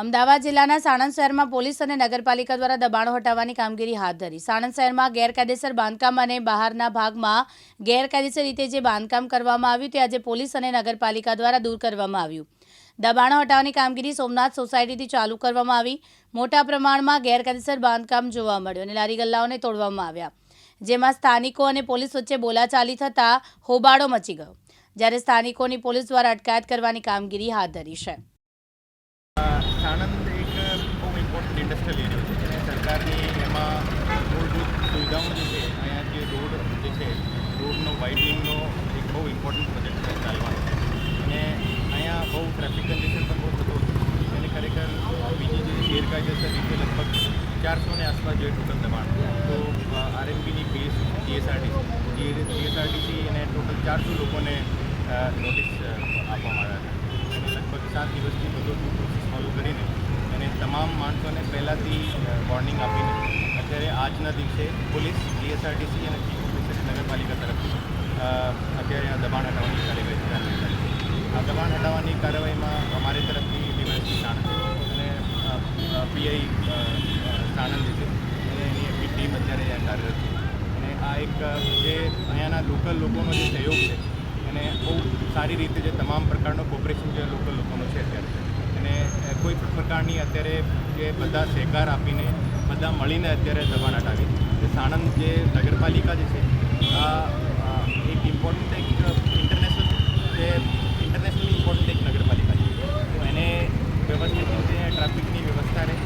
અમદાવાદ જિલ્લાના સાણંદ શહેરમાં પોલીસ અને નગરપાલિકા દ્વારા દબાણો હટાવવાની કામગીરી હાથ ધરી. સાણંદ શહેરમાં ગેરકાયદેસર બાંધકામ અને બહારના ભાગમાં ગેરકાયદેસર રીતે જે બાંધકામ કરવામાં આવ્યું તે આજે પોલીસ અને નગરપાલિકા દ્વારા દૂર કરવામાં આવ્યું. દબાણો હટાવવાની કામગીરી સોમનાથ સોસાયટીથી ચાલુ કરવામાં આવી. મોટા પ્રમાણમાં ગેરકાયદેસર બાંધકામ જોવા મળ્યું અને લારી ગલ્લાઓને તોડવામાં આવ્યા. જેમાં સ્થાનિકો અને પોલીસ વચ્ચે બોલાચાલી થતાં હોબાળો મચી ગયો. જ્યારે સ્થાનિકોની પોલીસ દ્વારા અટકાયત કરવાની કામગીરી હાથ ધરી છે. સાણંદ એક બહુ ઇમ્પોર્ટન્ટ ઇન્ડસ્ટ્રીયલ એરિયો છે અને સરકારની એમાં મૂળભૂત સુવિધાઓ જે છે, અહીંયા જે રોડ જે છે, રોડનો વાઇડનિંગનો એક બહુ ઇમ્પોર્ટન્ટ પ્રોજેક્ટ છે, ચાલવાનો. છે અને અહીંયા બહુ ટ્રાફિક કન્ડિશન પણ બહુ થતો હતું અને ખરેખર બીજી જે ગેરકાયદેસર રીતે લગભગ ચારસોને આસપાસ જે ટોટલ દબાણ. તો આરએમપીની બેઝ જીએસઆરટીસી જીએસઆરટીસી અને ટોટલ ચારસો લોકોને નોટિસ આપવામાં આવ્યા હતા સાત દિવસથી બધો પ્રોસેસ ફોલો કરીને અને તમામ માણસોને પહેલાંથી વોર્નિંગ આપીને અત્યારે આજના દિવસે પોલીસ જીએસઆરટીસી અને ચીફ ઓફિસર નગરપાલિકા તરફથી અત્યારે આ દબાણ હટાવવાની કાર્યવાહી ચાલી આ દબાણ હટાવવાની કાર્યવાહીમાં અમારી તરફથી ડીવાયસી સાણંદ અને પીઆઈ સાણંદ છે અને એની આખી ટીમ અત્યારે અહીંયા કાર્યરત છે. અને આ એક જે અહીંયાના લોકલ લોકોનો જે સહયોગ છે સારી રીતે જે તમામ પ્રકારનો કોપરેશન જે લોકલ લોકોનો છે અત્યારે. અને કોઈ પણ પ્રકારની અત્યારે જે બધા સહકાર આપીને, બધા મળીને અત્યારે દબાણ હટાવી. જે સાણંદ જે નગરપાલિકા જે છે, આ એક ઇમ્પોર્ટન્ટ એક ઇન્ટરનેશનલ જે ઇન્ટરનેશનલી ઇમ્પોર્ટન્ટ એક નગરપાલિકા છે. તો એને વ્યવસ્થિત રીતે ટ્રાફિકની વ્યવસ્થા રહે.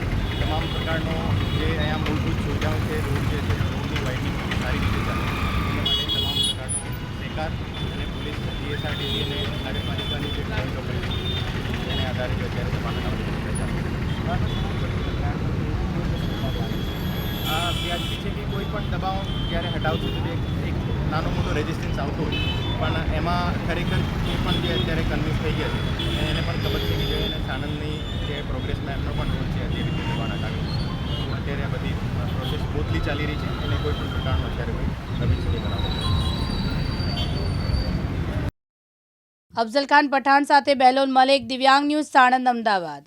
તમામ પ્રકારનો જે અહીંયા મૂળભૂત સુવિધાઓ છે, રોડ જે છે, રોડની વાઇડિંગ સારી રીતે ચાલે એના માટે તમામ પ્રકારનો સહકાર અને પોલીસ જીએસઆરટીસી અને નગરપાલિકાની જે જોઈન્ટ ઓપરેશન છે અત્યારે. આ વ્યાજબી છે કે કોઈ પણ દબાવ જ્યારે હટાવશું તો એક નાનો મોટો રેઝિસ્ટન્સ આવતો હોય. પણ એમાં ખરેખર એ પણ જે અત્યારે કન્વિન્સ થઈ ગયા છે એને પણ ખબર છે કે અને સાણંદની જે પ્રોગ્રેસમાં એમનો પણ રોલ છે અત્યારે રીતે દબાણ હટાવ્યું અત્યારે આ બધી પ્રોસેસ સ્મૂથલી ચાલી રહી છે. એને કોઈ પણ પ્રકારનો અત્યારે કોઈ નવી સ્થિતિ બનાવવા અફઝલ ખાન પઠાણ સાથે બેલોન મલેક દિવ્યાંગ ન્યૂઝ સાણંદ અમદાવાદ.